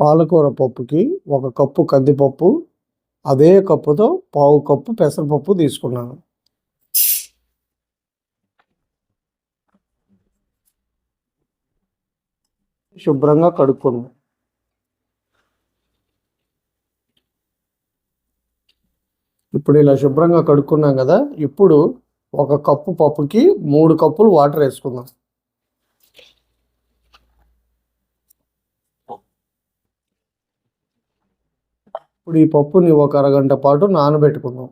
పాలకూర పప్పుకి ఒక కప్పు కందిపప్పు అదే కప్పుతో పావు కప్పు పెసరపప్పు తీసుకున్నాను. శుభ్రంగా కడుక్కున్నాను. ఇప్పుడు ఇలా శుభ్రంగా కడుక్కున్నాం కదా ఇప్పుడు ఒక కప్పు పప్పుకి మూడు కప్పులు వాటర్ వేసుకుందాం. ఇప్పుడు ఈ పప్పుని ఒక అరగంట పాటు నానబెట్టుకుందాం.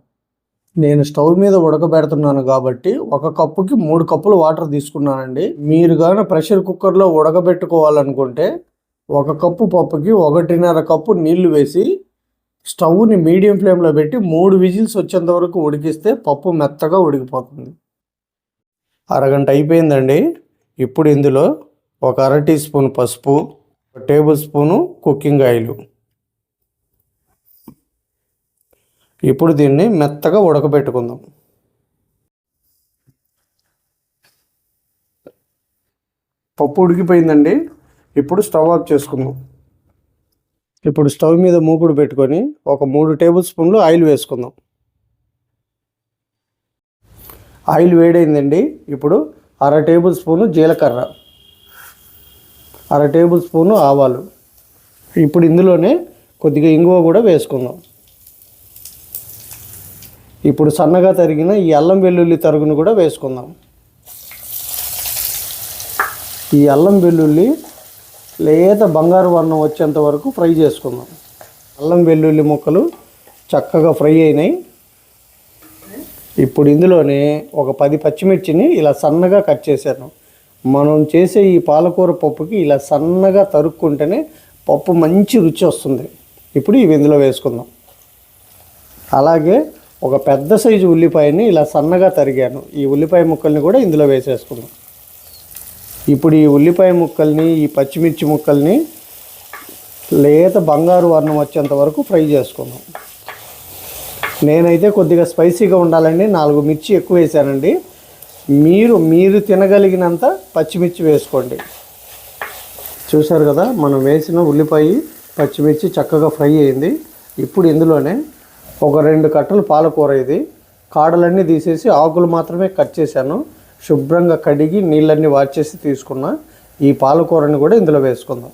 నేను స్టవ్ మీద ఉడకబెడుతున్నాను కాబట్టి ఒక కప్పుకి మూడు కప్పులు వాటర్ తీసుకున్నానండి. మీరు కానీ ప్రెషర్ కుక్కర్లో ఉడకబెట్టుకోవాలనుకుంటే ఒక కప్పు పప్పుకి ఒకటిన్నర కప్పు నీళ్ళు వేసి స్టవ్ని మీడియం ఫ్లేమ్లో పెట్టి మూడు విజిల్స్ వచ్చేంత వరకు ఉడికిస్తే పప్పు మెత్తగా ఉడికిపోతుంది. అరగంట అయిపోయిందండి. ఇప్పుడు ఇందులో ఒక అర టీ స్పూన్ పసుపు ఒక టేబుల్ స్పూను కుకింగ్ ఆయిల్. ఇప్పుడు దీన్ని మెత్తగా ఉడకబెట్టుకుందాం. పప్పు ఉడికిపోయిందండి. ఇప్పుడు స్టవ్ ఆఫ్ చేసుకుందాం. ఇప్పుడు స్టవ్ మీద మూకుడు పెట్టుకొని ఒక మూడు టేబుల్ స్పూన్లు ఆయిల్ వేసుకుందాం. ఆయిల్ వేడైందండి. ఇప్పుడు అర టేబుల్ స్పూను జీలకర్ర అర టేబుల్ స్పూను ఆవాలు. ఇప్పుడు ఇందులోనే కొద్దిగా ఇంగువ కూడా వేసుకుందాం. ఇప్పుడు సన్నగా తరిగిన ఈ అల్లం వెల్లుల్లి తరుగును కూడా వేసుకుందాం. ఈ అల్లం వెల్లుల్లి లేత బంగారు వర్ణం వచ్చేంత వరకు ఫ్రై చేసుకుందాం. అల్లం వెల్లుల్లి ముక్కలు చక్కగా ఫ్రై అయినాయి. ఇప్పుడు ఇందులోనే ఒక పది పచ్చిమిర్చిని ఇలా సన్నగా కట్ చేశాను. మనం చేసే ఈ పాలకూర పప్పుకి ఇలా సన్నగా తరుక్కుంటేనే పప్పు మంచి రుచి వస్తుంది. ఇప్పుడు ఇవి ఇందులో వేసుకుందాం. అలాగే ఒక పెద్ద సైజు ఉల్లిపాయని ఇలా సన్నగా తరిగాను. ఈ ఉల్లిపాయ ముక్కల్ని కూడా ఇందులో వేసేసుకుందాం. ఇప్పుడు ఈ ఉల్లిపాయ ముక్కల్ని ఈ పచ్చిమిర్చి ముక్కల్ని లేత బంగారు వర్ణం వచ్చేంత వరకు ఫ్రై చేసుకుందాం. నేనైతే కొద్దిగా స్పైసీగా ఉండాలండి. నాలుగు మిర్చి ఎక్కువ వేసానండి. మీరు మీరు తినగలిగినంత పచ్చిమిర్చి వేసుకోండి. చూశారు కదా మనం వేసిన ఉల్లిపాయ పచ్చిమిర్చి చక్కగా ఫ్రై అయింది. ఇప్పుడు ఇందులోనే ఒక రెండు కట్టలు పాలకూర ఇది. కాడలన్నీ తీసేసి ఆకులు మాత్రమే కట్ చేశాను. శుభ్రంగా కడిగి నీళ్ళన్నీ వాచేసి తీసుకున్న ఈ పాలకూరని కూడా ఇందులో వేసుకుందాం.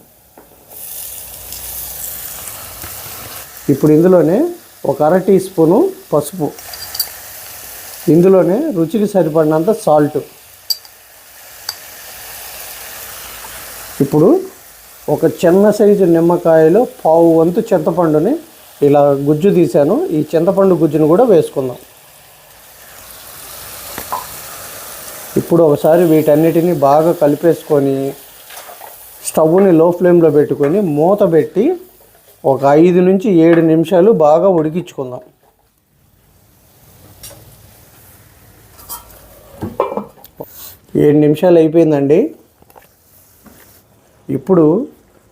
ఇప్పుడు ఇందులోనే ఒక అర టీ స్పూను పసుపు. ఇందులోనే రుచికి సరిపడినంత సాల్ట్. ఇప్పుడు ఒక చిన్న సైజు నిమ్మకాయలో పావు వంతు చింతపండుని ఇలా గుజ్జు తీశాను. ఈ చింతపండు గుజ్జును కూడా వేసుకుందాం. ఇప్పుడు ఒకసారి వీటన్నిటిని బాగా కలిపేసుకొని స్టవ్ని లో ఫ్లేమ్లో పెట్టుకొని మూత పెట్టి ఒక ఐదు నుంచి ఏడు నిమిషాలు బాగా ఉడికించుకుందాం. ఏడు నిమిషాలు అయిపోయిందండి. ఇప్పుడు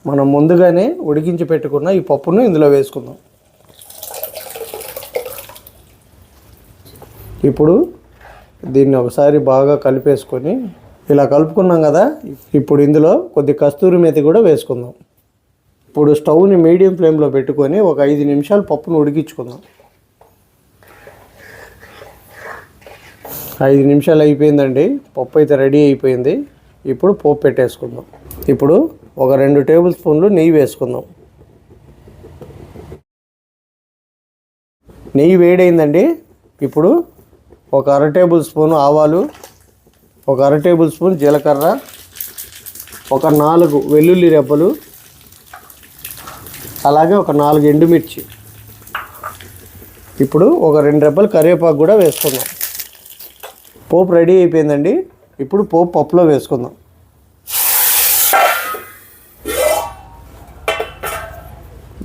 మనం ముందుగానే ఉడికించి పెట్టుకున్న ఈ పప్పును ఇందులో వేసుకుందాం. ఇప్పుడు దీన్ని ఒకసారి బాగా కలిపేసుకొని ఇలా కలుపుకున్నాం కదా ఇప్పుడు ఇందులో కొద్ది కస్తూరి మేతి కూడా వేసుకుందాం. ఇప్పుడు స్టవ్ని మీడియం ఫ్లేమ్లో పెట్టుకొని ఒక ఐదు నిమిషాలు పప్పును ఉడికించుకుందాం. ఐదు నిమిషాలు అయిపోయిందండి పప్పు అయితే రెడీ అయిపోయింది. ఇప్పుడు పోపు పెట్టేసుకుందాం. ఇప్పుడు ఒక రెండు టేబుల్ స్పూన్లు నెయ్యి వేసుకుందాం. నెయ్యి వేడైందండి. ఇప్పుడు ఒక అర టేబుల్ స్పూన్ ఆవాలు ఒక అర టేబుల్ స్పూన్ జీలకర్ర ఒక నాలుగు వెల్లుల్లి రెబ్బలు అలాగే ఒక నాలుగు ఎండుమిర్చి. ఇప్పుడు ఒక రెండు రెబ్బలు కరివేపాకు కూడా వేసుకుందాం. పోపు రెడీ అయిపోయిందండి. ఇప్పుడు పోపు పప్పులో వేసుకుందాం.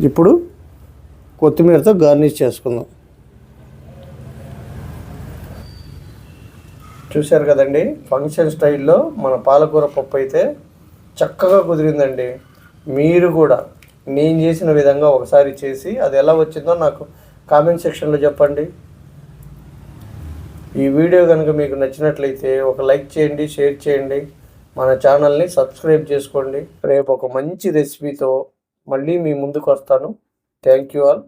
ఇప్పుడు కొత్తిమీరతో గార్నిష్ చేసుకుందాం. చూశారు కదండి. ఫంక్షన్ స్టైల్లో మన పాలకూర పప్పు అయితే చక్కగా కుదిరిందండి. మీరు కూడా నేను చేసిన విధంగా ఒకసారి చేసి అది ఎలా వచ్చిందో నాకు కామెంట్ సెక్షన్లో చెప్పండి. ఈ వీడియో కనుక మీకు నచ్చినట్లయితే ఒక లైక్ చేయండి షేర్ చేయండి. మన ఛానల్ని సబ్స్క్రైబ్ చేసుకోండి. రేపు ఒక మంచి రెసిపీతో మళ్ళీ మీ ముందుకు వస్తాను. Thank you all